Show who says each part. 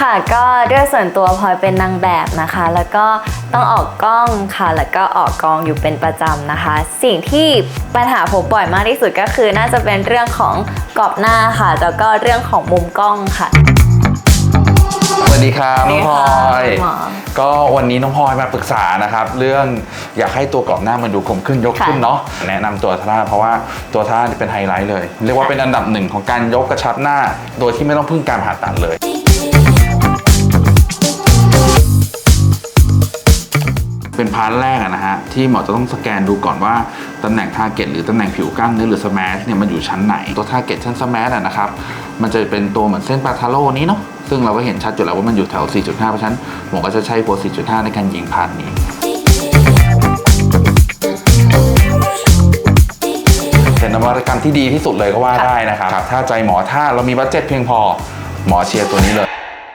Speaker 1: ค่ะก็ด้วยส่วนตัวพลอยเป็นนางแบบนะคะ แล้วก็ต้องออกกล้องค่ะ แล้วก็ออกกองอยู่เป็นประจำนะคะ สิ่งที่ปัญหาผมบ่อยมากที่สุดก็คือน่าจะเป็นเรื่องของกรอบหน้าค่ะ แล้วก็เรื่องของมุมกล้องค่ะ
Speaker 2: สวัสดีครับน้องพลอย
Speaker 1: สวัสดีค่ะคุณหมอ
Speaker 2: ก็วันนี้น้องพลอยมาปรึกษานะครับ เรื่องอยากให้ตัวกรอบหน้ามันดูคมขึ้นยกขึ้น
Speaker 1: ค่ะ
Speaker 2: เนาะแนะนำตัวท่าเพราะว่าตัวท่านี่เป็นไฮไลท์เลย เรียกว่าเป็นอันดับหนึ่งของการยกกระชับหน้า โดยที่ไม่ต้องพึ่งการผ่าตัดเลย เป็นพาร์ทแรกอะนะฮะที่หมอจะต้องสแกนดูก่อนว่าตำแหน่งทาร์เก็ตหรือตำแหน่งผิวกล้ามเนื้อหรือสแมชเนี่ยมันอยู่ชั้นไหนตัวทาร์เก็ตชั้นสแมชอะนะครับมันจะเป็นตัวเหมือนเส้นปาทาโร่นี้เนาะซึ่งเราก็เห็นชัดอยู่แล้วว่ามันอยู่แถว 4.5 เพราะฉะนั้นหมอก็จะใช้โปร4.5 ในการยิงพาร์ทนี้เป็นนวัตกรรมที่ดีที่สุดเลยก็ว่าได้นะครับ ถ้าใจหมอถ้าเรามีบัตเจ็ตเพียงพอ หมอเชียร์ตัวนี้เลย